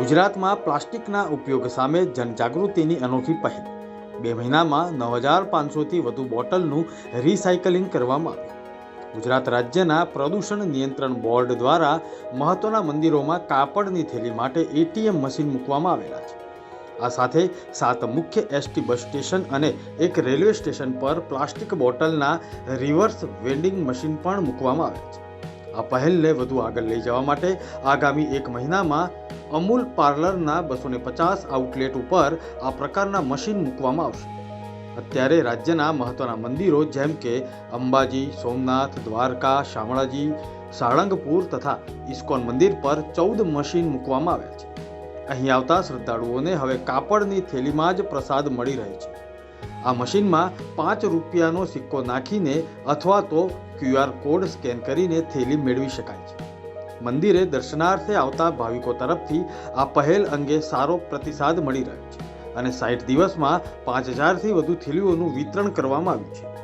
ગુજરાતમાં પ્લાસ્ટિકના ઉપયોગ સામે જનજાગૃતિની અનોખી પહેલ. બે મહિનામાં નવ હજાર પાંચસોથી વધુ બોટલનું રિસાયકલિંગ કરવામાં આવ્યું. ગુજરાત રાજ્યના પ્રદૂષણ નિયંત્રણ બોર્ડ દ્વારા મહત્વના મંદિરોમાં કાપડની થેલી માટે એટીએમ મશીન મૂકવામાં આવેલા છે. આ સાથે સાત મુખ્ય એસટી બસ સ્ટેશન અને એક રેલવે સ્ટેશન પર પ્લાસ્ટિક બોટલના રિવર્સ વેન્ડિંગ મશીન પણ મૂકવામાં આવ્યા છે. આ પહેલને વધુ આગળ લઈ જવા માટે આગામી એક મહિનામાં અમૂલ પાર્લરના બસો પચાસ આઉટલેટ ઉપર આ પ્રકારના મશીન મૂકવામાં આવશે. અત્યારે રાજ્યના મહત્વના મંદિરો જેમ કે અંબાજી, સોમનાથ, દ્વારકા, શામળાજી, સાળંગપુર તથા ઇસ્કોન મંદિર પર ચૌદ મશીન મૂકવામાં આવ્યા છે. અહીં આવતા શ્રદ્ધાળુઓને હવે કાપડની થેલીમાં જ પ્રસાદ મળી રહે છે. આ મશીનમાં પાંચ રૂપિયાનો સિક્કો નાખીને અથવા તો ક્યુઆર કોડ સ્કેન કરીને થેલી મેળવી શકાય છે. મંદિરે દર્શનાર્થે આવતા ભાવિકો તરફથી આ પહેલ અંગે સારો પ્રતિસાદ મળી રહ્યો છે અને સાઠ દિવસમાં પાંચ હજારથી વધુ થેલીઓનું વિતરણ કરવામાં આવ્યું છે.